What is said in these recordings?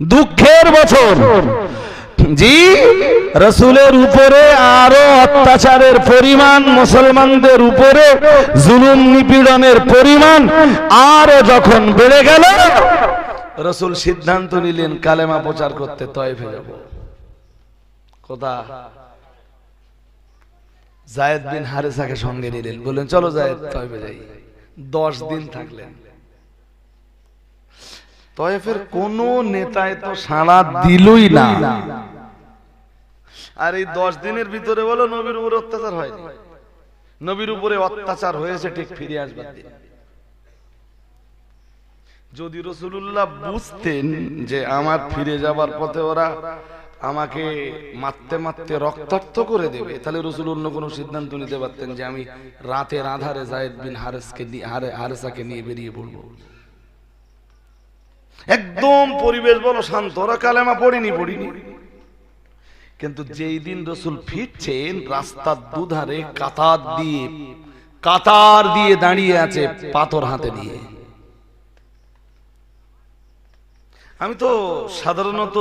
দুঃখের বছর। জি, রসুলের উপরে আরও অত্যাচারের পরিমাণ, মুসলমানদের উপরে জুলুম, নিপীড়নের পরিমাণ আরও যখন বেড়ে গেল, রসুল সিদ্ধান্ত নিলেন, কালেমা প্রচার করতে তয়েফে যাব। কোথা জায়েদ বিন হারেসাকে সঙ্গে নিলেন। বললেন, চলো জায়েদ তয়েফে যাই। দশ দিন থাকলেন। তয়েফের কোন নেতায় তো সাড়া দিলই না। আর এই দশ দিনের ভিতরে বলো নবীর উপরে অত্যাচার হয়নি নবীর উপরে অত্যাচার হয়েছে ঠিক ফিরে আসবার দিন। যদি রসুল্লাহ বুঝতেন যে আমার ফিরে যাবার পথে ওরা আমাকে মারতে মারতে রক্তাক্ত করে দেবে। তাহলে রসুল অন্য কোনো সিদ্ধান্ত নিতে পারতেন যে আমি রাতের আধারে জায়েদ বিন হারেসকে হারেসাকে নিয়ে বেরিয়ে পড়ব। একদম পরিবেশ বলো, শান্ত ওরা কালেমা পড়িনি পড়িনি। কিন্তু যেই দিন রসুল ফিরছেন, রাস্তার দুধারে কাতার দিয়ে কাতার দিয়ে দাঁড়িয়ে আছে পাথর হাতে নিয়ে। আমি তো সাধারণত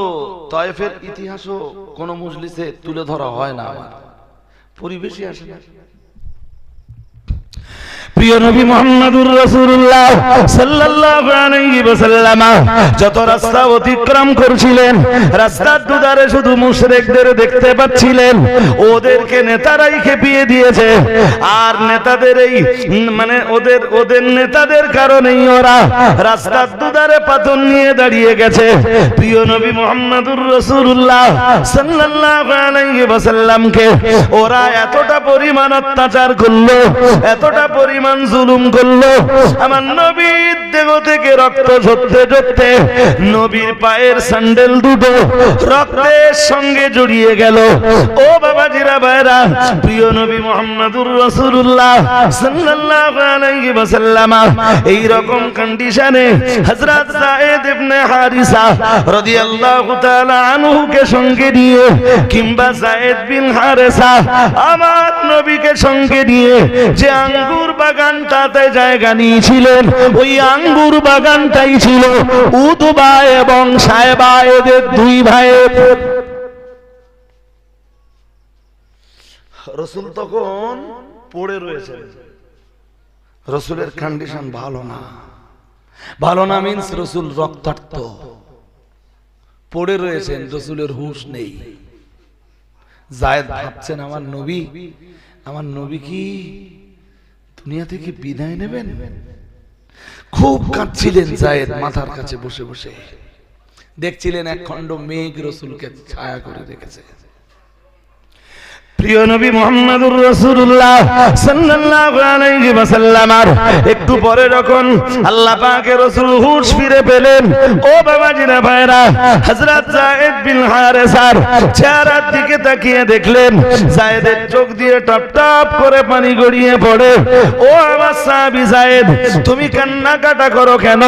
তয়েফের ইতিহাসও কোনো মজলিসে তুলে ধরা হয় না আমার। পরিবেশই আসে না। প্রিয় নবী মোহাম্মদুর রাসূলুল্লাহ সাল্লাল্লাহু আলাইহি ওয়াসাল্লাম যত রাস্তা অতিক্রম করছিলেন, রাস্তার দুধারে শুধু মুশরিকদের দেখতে পাচ্ছিলেন, ওদেরকে নেতারাই খেপিয়ে দিয়েছে। আর নেতাদের এই মানে ওদের ওদের নেতাদের কারণেই ওরা রাস্তার দুধারে পাথর নিয়ে দাঁড়িয়ে গেছে। প্রিয় নবী মোহাম্মদুর রাসূলুল্লাহ সাল্লাল্লাহু আলাইহি ওয়াসাল্লামকে ওরা এতটা পরিমাণ অত্যাচার করল, এতটা পরিমাণ জুলুম করল। আমার নবীর দেহ থেকে রক্ত ঝরতে ঝরতে নবীর পায়ের স্যান্ডেল দুটো রক্তের সঙ্গে জড়িয়ে গেল। ও বাবা জিরা ভাইরা প্রিয় নবী মোহাম্মদুর রাসূলুল্লাহ সাল্লাল্লাহু আলাইহি ওয়াসাল্লাম, এই রকম কন্ডিশনে হযরত ইবনে হারিসা রাদিয়াল্লাহু তাআলা সঙ্গে নিয়ে কিংবা যায়েদ বিন হারেসা আমার নবীকে সঙ্গে নিয়ে যে আঙ্গুর বাগানটাতে জায়গা নিয়েছিলেন। ওই আঙ্গুর বাগানটাই ছিল। উদবা এবং সাহেবা এদের দুই ভাইয়ের। রসুল তখন পড়ে রয়েছে রসুলের কন্ডিশন ভালো না। ভালো না মিন্স রসুল রক্তাক্ত। পড়ে রয়েছেন, রসুলের হুঁশ নেই। জায়দ ভাবছেন, আমার নবী আমার নবী কি দুনিয়া থেকে বিদায় নেবেন? খুব কাঁদছিলেন জায়েদ মাথার কাছে বসে বসে। দেখছিলেন এক খণ্ড মেঘ রসুলকে ছায়া করে রেখেছে। প্রিয় নবী মোহাম্মদুর রাসূলুল্লাহ সাল্লাল্লাহু আলাইহি ওয়াসাল্লাম একটু পরে যখন আল্লাহ পাকের রাসূল হুঁশ ফিরে পেলেন, ও বাবাজিরা ভাইরা, হযরত যায়েদ বিন হারেসার চেহারার দিকে তাকিয়ে দেখলেন, যায়েদের চোখ দিয়ে টপ টপ করে পানি গড়িয়ে পড়ে। ও আমার সাহাবী যায়েদ, তুমি কান্নাকাটা করো কেন?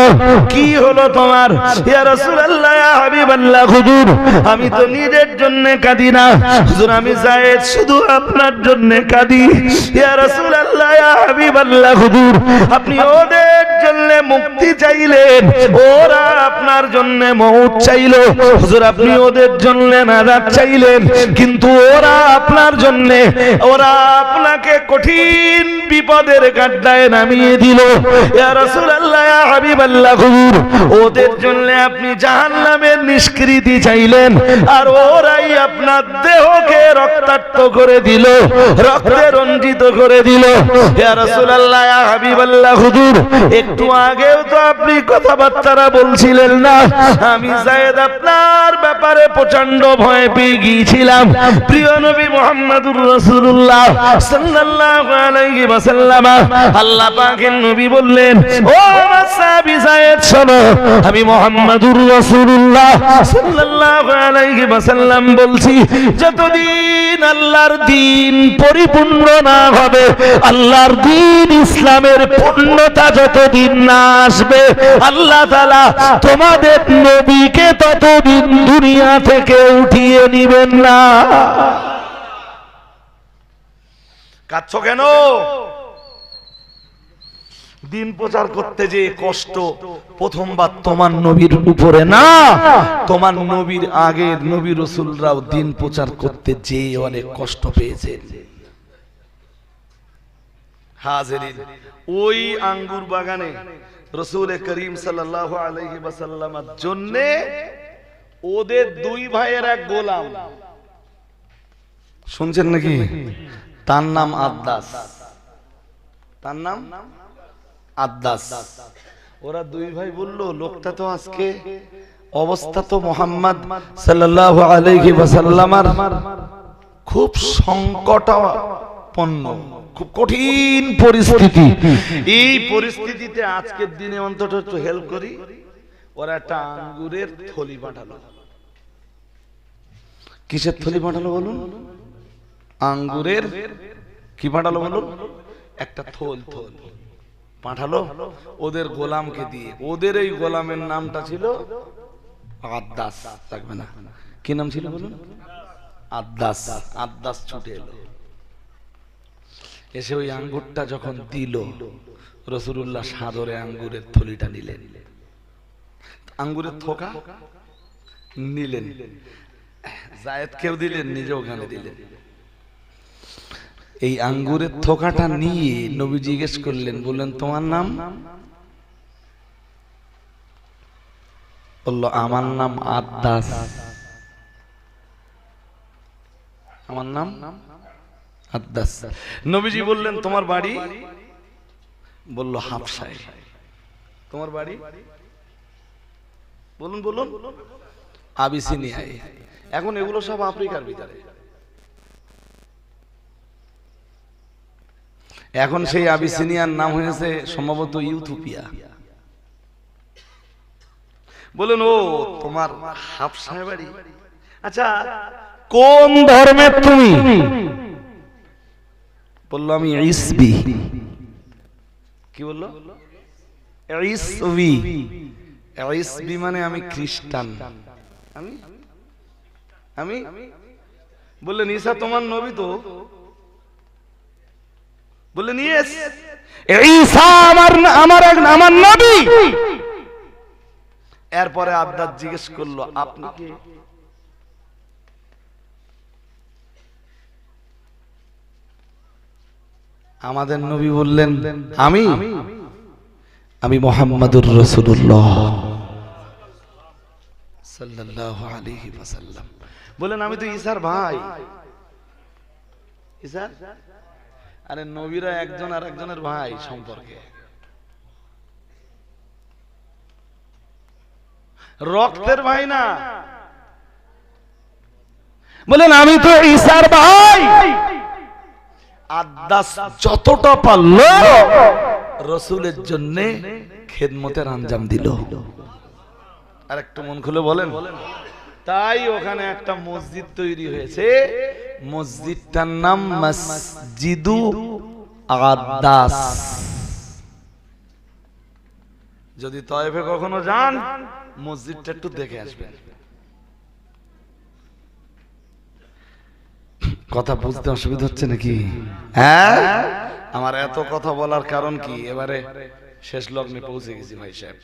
কি হলো তোমার? ইয়া রাসূলুল্লাহ, ইয়া হাবিবাল্লাহ, হুজুর, আমি তো নিজের জন্য কাঁদি না। হুজুর, আমি যায়েদ শুধু আপনার জন্য কাঁদি। ইয়া আপনি ওদের জন্য মুক্তি চাইলেন, ওরা আপনার জন্য মউত চাইল। হুজুর, আপনি ওদের জন্য নাজাত চাইলেন, কিন্তু ওরা আপনার জন্য, ওরা আপনাকে কঠিন বিপদের গাড্ডায় নামিয়ে দিল। ওদের জন্য আপনি জাহান্নামের নিষ্কৃতি চাইলেন, আর ওরাই আপনার দেহকে রক্তাক্ত করে দিল, রক্তে রঞ্জিত করে দিল। একটু আগেও তো আপনি কথাবার্তারা বলছিলেন না, আমি যায়েদ আপনার ব্যাপারে প্রচণ্ড ভয় পেয়ে গিয়েছিলাম। প্রিয় নবী মুহাম্মদুর রাসূলুল্লাহ, সাল্লাল্লাহু আল্লাহ শোনো, আমি মুহাম্মদুর রাসূলুল্লাহ বলছি, যতদিন আল্লাহর দিন পরিপূর্ণ না হবে, আল্লাহর দিন ইসলামের পূর্ণতা যতদিন না আসবে, আল্লাহ তোমাদের নবীকে ততদিন দুনিয়া থেকে উঠিয়ে নিবেন না। কাঁদছো কেন? দিন প্রচার করতে যে কষ্ট প্রথমবার তোমার নবীর উপরে না, তোমার নবীর আগের নবী রসুলরাও দিন প্রচার করতে যে অনেক কষ্ট পেয়েছেন। হাজেরিন, ওই আঙ্গুর বাগানে রসুল করিম সাল্লাল্লাহু আলাইহি ওয়াসাল্লামের জন্য ওদের দুই ভাইয়ের এক গোলাম। শুনছেন নাকি? তার নাম আদ্দাস। তার নাম আদ্দাস। ওরা দুই ভাই বলল, লোকটা তো আজকে অবস্থা তো মোহাম্মদ খুব সংকটাপন্ন, খুব কঠিন পরিস্থিতি। এই পরিস্থিতিতে আজকের দিনে অন্তত একটু হেল্প করি। ওরা একটা আঙ্গুরের থলি পাঠালো কিসের থলি পাঠালো বলুন? আঙ্গুরের কি পাঠালো বলুন? একটা থল থল। পাঠালো? ওদের গোলামকে দিয়ে। ওদের এই গোলামের নামটা ছিল আদ্দাস, থাকবে না। কি নাম ছিল বলুন? আদ্দাস আদ্দাস ছুটে এলো। এসে ওই আঙ্গুরটা যখন দিল রসুল্লাহ সাদরে আঙ্গুরের থলিটা নিলেন। আঙ্গুরের থোকা নিলেন। জায়েদ কেউ দিলেন? নিজেও ওখানে দিলেন। এই আঙ্গুরের থোকাটা নিয়ে নবী জিজ্ঞেস করলেন, বললেন, তোমার নাম? বলল, আমার নাম আদ্দাস। আমার নাম? আদ্দাস। নবীজি বললেন, তোমার বাড়ি? বলল, হাফসায়। তোমার বাড়ি? বলুন বলুন। আবিসিনিয়ায়। এখন এগুলো সব আফ্রিকার ভিতরে। এখন সেই আবিসিনিয়ার নাম হয়েছে সম্ভবত ইউথোপিয়া। বলুন, ও তোমার হাফসায় বাড়ি আচ্ছা কোন ধর্মের তুমি? বলল আমি ইসবি। কি বলল? ইসবি মানে আমি খ্রিস্টান। আমি? আমি? বললেন, ঈসা তোমার নবী তো। বললেন ইয়েস ঈসা আমার আমার এক আমার নবী। এরপরে আব্দার জিজ্ঞেস করল, আপনি কে? আমাদের নবী বললেন, আমি? আমি মোহাম্মদুর রসুল্লাহ সাল্লাল্লাহু আলাইহি ওয়াসাল্লাম। বলেন আমি তো ঈসার ভাই। ঈসার? আরে নবীরা একজন আর একজনের ভাই সম্পর্কে। রক্তের ভাই না। বলেন, আমি তো ঈসার ভাই। আদাস যতটা পারল, রসুলের জন্য খেদমতের আঞ্জাম দিল। আর একটু মন খুলে বলেন। তাই ওখানে একটা মসজিদ তৈরি হয়েছে। মসজিদটার নাম মসজিদু আদাস। যদি তয়েফে কখনো যান, মসজিদটা একটু দেখে আসবেন। কথা বুঝতে অসুবিধা হচ্ছে নাকি? হ্যাঁ? আমার এত কথা বলার কারণ কি? এবারে শেষ লগ্নে পৌঁছে গেছি ভাই সাহেব।